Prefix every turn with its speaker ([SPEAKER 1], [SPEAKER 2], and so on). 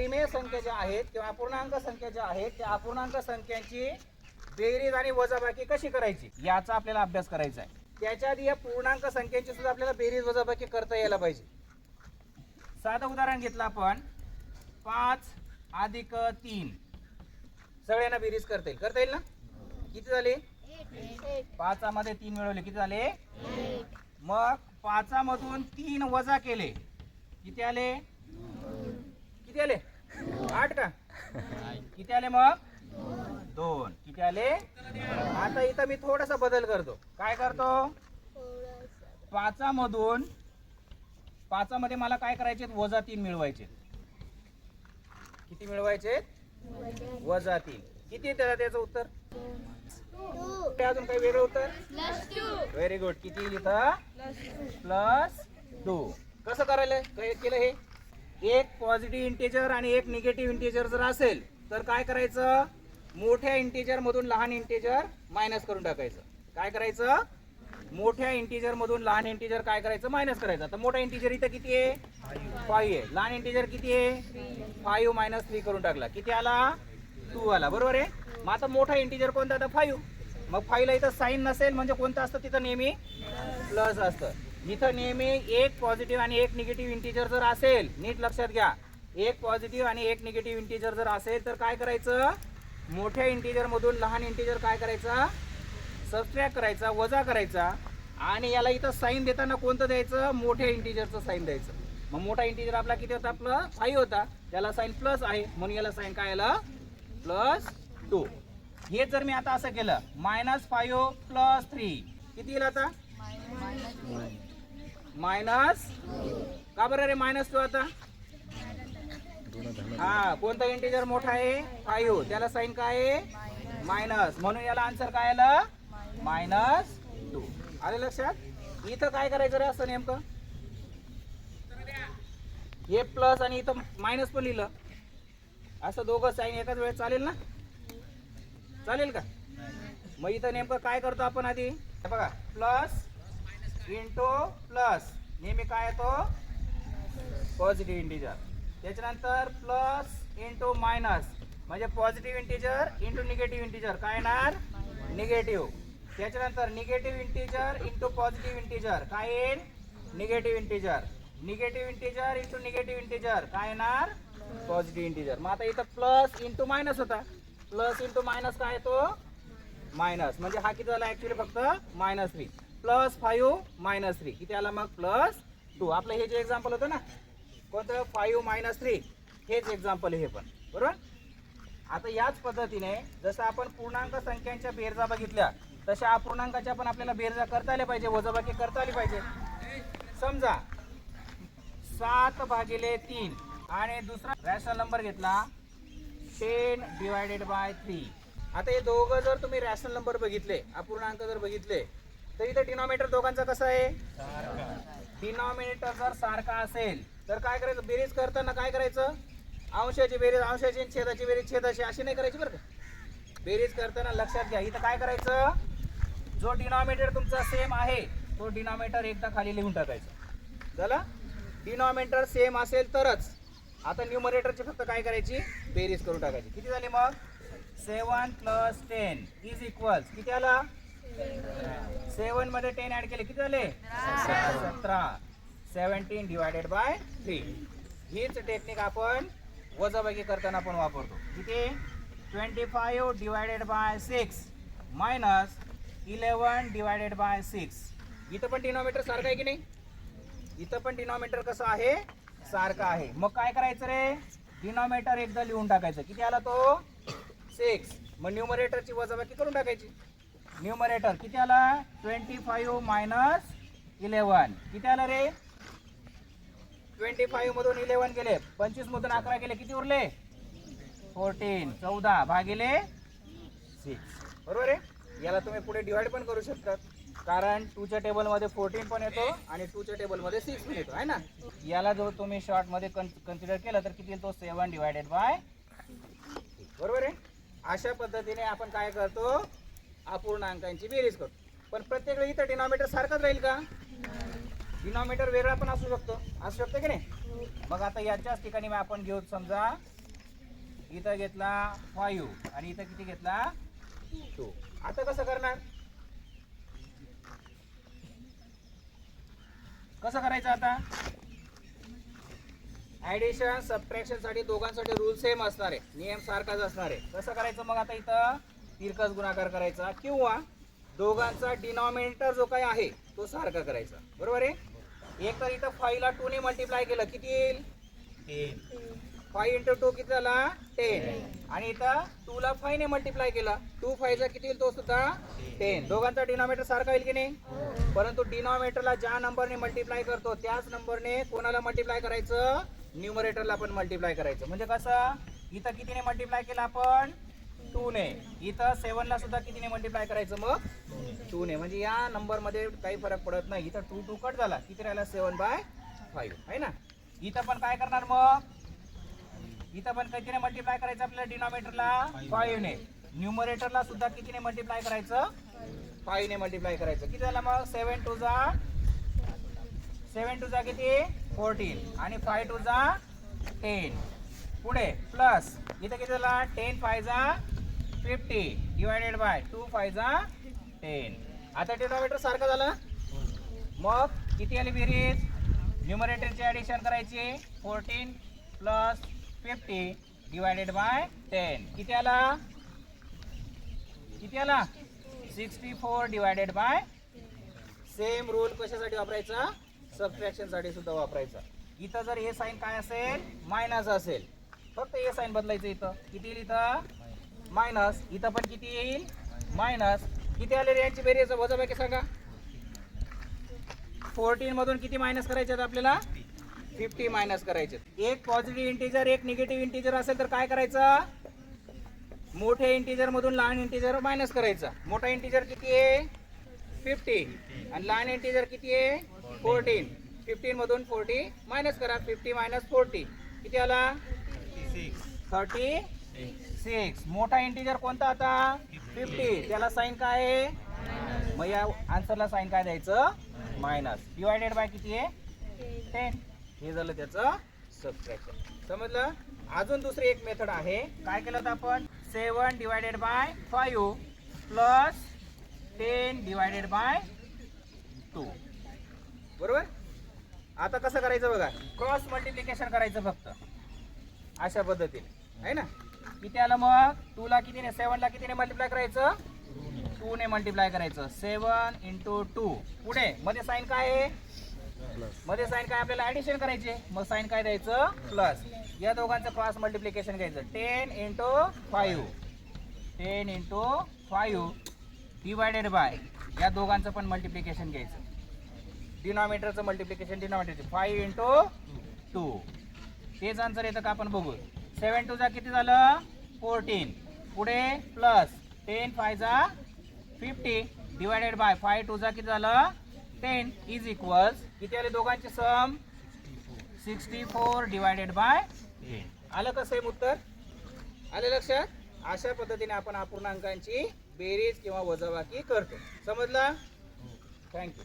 [SPEAKER 1] परिमेय संख्या ज्या आहेत किंवा अपूर्णांक संख्या ज्या आहेत त्या अपूर्णांक संख्यांची बेरीज आणि वजाबाकी कशी करायची? याचा आपल्याला अभ्यास करायचा आहे. त्याच्या आधी या पूर्णांक संख्यांची सुद्धा आपल्याला बेरीज वजाबाकी करता यायला पाहिजे. साधं उदाहरण घेतलं आपण. पाच अधिक तीन. सगळ्यांना बेरीज करता येईल. करता येईल ना? किती झाले? पाचामध्ये तीन मिळवले. किती झाले? मग पाचामधून तीन वजा केले. किती आले? किती आले? आठ का? किती आले मग? दोन. किती आले? आता इथं मी थोडासा बदल करतो. काय करतो? पाचामधून पाचामध्ये मला काय करायचे वजा तीन मिळवायचे किती मिळवायचे वजा तीन. किती येते त्याचं उत्तर? ते अजून काही वेगळं उत्तर? व्हेरी गुड किती इथं? प्लस टू कसं करायला केलं हे? एक पॉझिटिव्ह इंटेजर आणि एक निगेटिव्ह इंटेजर जर असेल तर काय करायचं? मोठ्या इंटेजर मधून लहान इंटेजर मायनस करून टाकायचं. काय करायचं? मोठ्या इंटीजर मधून लहान इंटेजर काय करायचं? मायनस करायचं. तर मोठा इंटेजर इथं किती आहे? फाईव्ह आहे. लहान इंटेजर किती आहे? फाईव्ह मायनस थ्री करून टाकला. किती आला? टू आला. बरोबर आहे? मग आता मोठा इंटेजर कोणता? आता फाईव्ह मग फाईव्हला इथं साईन नसेल म्हणजे कोणतं असतं? तिथं नेहमी प्लस असतं. इथं नेहमी एक पॉझिटिव्ह आणि एक निगेटिव्ह इंटीजर जर असेल नीट लक्षात घ्या. एक पॉझिटिव्ह आणि एक निगेटिव्ह इंटीजर जर असेल तर काय करायचं? मोठ्या इंटीजर मधून लहान इंटीजर काय करायचा? सबस्ट्रॅक्ट करायचा वजा करायचा. आणि याला इथं साईन देताना कोणतं द्यायचं? मोठ्या इंटीजरचं साईन द्यायचं. मग मोठा इंटीजर आपला किती होता? आपला फाईव्ह होता. त्याला साईन प्लस आहे. म्हणून याला साईन काय आलं? प्लस टू हे जर मी आता असं केलं मायनस फाईव्ह प्लस थ्री किती येईल आता? मायनस? का बरं रे मायनस टू आता? हा कोणता इंटीजर मोठा आहे? फाईव्ह त्याला साईन काय आहे? मायनस म्हणून याला आन्सर काय आलं? मायनस टू आलं लक्षात? इथं काय करायचं रे असं नेमकं? हे प्लस आणि इथं मायनस पण लिहिलं. असं दोघं साईन एकाच वेळेस चालेल ना? चालेल का? मग इथं नेमकं काय करतो आपण आधी? बघा. प्लस इंटू प्लस नेहमी काय येतो? पॉझिटिव्ह इंटीजर त्याच्यानंतर प्लस इंटू मायनस म्हणजे positive integer into negative integer काय येणार? निगेटिव्ह त्याच्यानंतर negative integer into positive integer काय येईल? Negative integer negative integer into negative integer काय येणार? पॉझिटिव्ह इंटीजर मग आता इथं प्लस इंटू मायनस होता. प्लस इंटू मायनस काय येतो? मायनस म्हणजे हा किती झाला? ऍक्च्युली फक्त minus three plus five minus three. किती आला मग? Plus two. आपलं हे जे एक्झाम्पल होतं ना कोणतं? Five minus three. हेच एक्झाम्पल हे पण. बरोबर? आता याच पद्धतीने जसं आपण पूर्णांक संख्यांच्या बेरजा बघितल्या तशा अपूर्णांकाच्या पण आपल्याला बेरजा करता आल्या पाहिजे वजाबाकी करता आली पाहिजे. समजा सात भागिले तीन. आणि दुसरा रॅशनल नंबर घेतला टेन डिवायडेड बाय थ्री आता हे दोघं जर तुम्ही रॅशनल नंबर बघितले अपूर्णांक जर बघितले तर इथं डिनॉमिनेटर दोघांचा कसा आहे? डिनॉमिनेटर जर सारखा असेल तर काय करायचं? बेरीज करताना काय करायचं? अंशाची बेरीज अंशाची छेदाची बेरीज छेदाची अशी नाही करायची बरं का? बेरीज करताना लक्षात घ्या. इथं काय करायचं? जो डिनॉमिनेटर तुमचा सेम आहे तो डिनॉमिनेटर एकदा खाली लिहून टाकायचा. झाला? डिनॉमिनेटर सेम असेल तरच आता न्यूमरेटरची फक्त काय करायची? बेरीज करून टाकायची. किती झाली मग? Seven plus ten is equal किती आला? सेवनमध्ये टेन ऍड केले. किती झाले? सतरा. सेवन्टीन डिवायडेड बाय थ्री हीच टेक्निक आपण वजाबाकी करताना आपण वापरतो. किती? Twenty five divided by six minus eleven divided by six इथं पण डिनॉमिनेटर सारखं आहे की नाही? इथं पण डिनॉमिनेटर कसं आहे? सारखं आहे. मग काय करायचं रे? डिनॉमिनेटर एकदा लिहून टाकायचं. किती आला तो? सिक्स मग न्यूमरेटरची वजाबाकी करून टाकायची. न्यूमरेटर किती आला? ट्वेंटी फाईव्ह मायनस इलेवन किती आला रे? ट्वेंटी फाईव्ह मधून इलेवन गेले. पंचवीस मधून अकरा गेले. किती उरले? फोर्टीन चौदा. भागिले सिक्स बरोबर आहे? याला तुम्ही पुढे डिवाइड पण करू शकतात कारण टूच्या टेबलमध्ये फोर्टीन पण येतो आणि टूच्या टेबलमध्ये सिक्स पण येतो. आहे ना? याला जर तुम्ही शॉर्टमध्ये कन्सिडर केलं तर किती येतो सेवन डिवायडेड बाय बरोबर आहे? अशा पद्धतीने आपण काय करतो? अपूर्णांकांची बेरीज करतो पण प्रत्येक वेळी इथं डिनॉमिनेटर सारखंच राहील का? डिनॉमिनेटर वेगळा पण असू शकतो. असू शकतो की नाही? मग आता याच्याच ठिकाणी मग आपण घेऊ. समजा इथं घेतला फाईव्ह आणि इथं किती घेतला? टू आता कसं करणार? कसं करायचं आता? ऍडिशन सबट्रॅक्शनसाठी दोघांसाठी रूल सेम असणार आहे. नियम सारखाच असणार आहे. कसं करायचं मग आता इथं? तिरकस गुणाकार करायचा किंवा दोघांचा डिनॉमिनेटर जो काही आहे तो सारखा करायचा. बरोबर आहे? एक तर इथं फाईव्ह ला टू ने मल्टिप्लाय केलं किती येईल? फाईव्ह इंटू टू किती झाला टेन आणि इथं टू ला फाईव्ह ने मल्टिप्लाय केला टू फाईव्हचा किती येईल? तो सुद्धा टेन दोघांचा डिनॉमिनेटर सारखा येईल की नाही? परंतु डिनॉमिनेटरला ज्या नंबरने मल्टिप्लाय करतो त्याच नंबरने कोणाला मल्टिप्लाय करायचं? न्यूमरेटरला पण मल्टिप्लाय करायचं. म्हणजे कसं? इथं कितीने मल्टिप्लाय केलं आपण? टू ने. इथं सेवन सुद्धा कितीने मल्टिप्लाय करायचं मग? टू ने. म्हणजे या नंबरमध्ये काही फरक पडत नाही. इथं टू टू कट झाला. किती राहिला? सेवन बाय फाईव्ह आहे ना? इथं पण काय करणार मग? इथं पण कितीने मल्टिप्लाय करायचं आपल्याला डिनॉमिनेटरला फाईव्ह ने. न्यूमरेटरला सुद्धा कितीने मल्टिप्लाय करायचं? फाईव्ह ने मल्टिप्लाय करायचं. किती झालं मग? सेवन टू जा. सेवन टू जा किती? फोर्टीन आणि फाय टू जा टेन पुढे. प्लस इथं किती झाला? टेन फाय जा fifty divided by two five जा टेन आता डिनॉमिनेटर सारखं झालं. मग किती आली बेरीज? न्युमरेटरची ॲडिशन करायची fourteen plus fifty divided by ten किती आला? किती आला? Sixty four divided by same rule कशासाठी वापरायचा? सबट्रॅक्शनसाठी सुद्धा वापरायचा. इथं जर हे साईन काय असेल? मायनस असेल. फक्त हे साईन बदलायचं इथं. किती इथं मायनस इथं पण किती येईल? मायनस. किती आले रे यांची बेरीज? वजाबाकी सांगा. फोर्टीन मधून किती मायनस करायचे आहेत आपल्याला? फिफ्टी मायनस करायचे एक पॉझिटिव्ह इंटीजर एक निगेटिव्ह इंटीजर असेल तर काय करायचं? मोठ्या इंटीजर मधून लहान इंटीजर मायनस करायचा. मोठा इंटीजर किती आहे? फिफ्टी. आणि लहान इंटीजर किती आहे? फोर्टीन. फिफ्टीन मधून फोर्टी मायनस करा. Fifty minus forty. किती आला? थर्टी. सिक्स मोठा इंटीजर कोणता आता? फिफ्टी त्याला साईन काय आहे? मग या आन्सरला साईन काय द्यायचं? मायनस डिवायडेड बाय किती आहे? टेन हे झालं त्याचं सबट्रॅक्शन समजलं? अजून दुसरी एक मेथड आहे. काय केलं होतं आपण? Seven divided by five plus ten divided by two बरोबर? आता कसं करायचं बघा? क्रॉस मल्टिप्लिकेशन करायचं फक्त. अशा पद्धतीने. आहे ना? किती आलं मग? टू ला कितीने सेव्हनला ला कितीने मल्टिप्लाय करायचं? टू ने मल्टिप्लाय करायचं. सेवन इंटू टू पुढे मध्ये साईन काय आहे? मध्ये साईन काय? आपल्याला ऍडिशन करायचे. मग साईन काय द्यायचं? प्लस या दोघांचं क्रॉस मल्टिप्लिकेशन घ्यायचं. Ten into five ten into five divided by या दोघांचं पण मल्टिप्लिकेशन घ्यायचं. डिनॉमिनेटरचं मल्टिप्लिकेशन डिनॉमिनेटरचे फाईव्ह इंटू टू तेच आन्सर येतं का? आपण बघू सेवन टूचा किती झालं? फोर्टीन. पुढे plus ten फायचा fifty divided by five two टूचा किती झालं? टेन इज इक्वल्स किती आले दोघांचे sum sixty four divided by आलं कसं आहे उत्तर? आले लक्षात? अशा पद्धतीने आपण अपूर्णांकांची बेरीज किंवा वजाबाकी करतो. समजलं? थँक्यू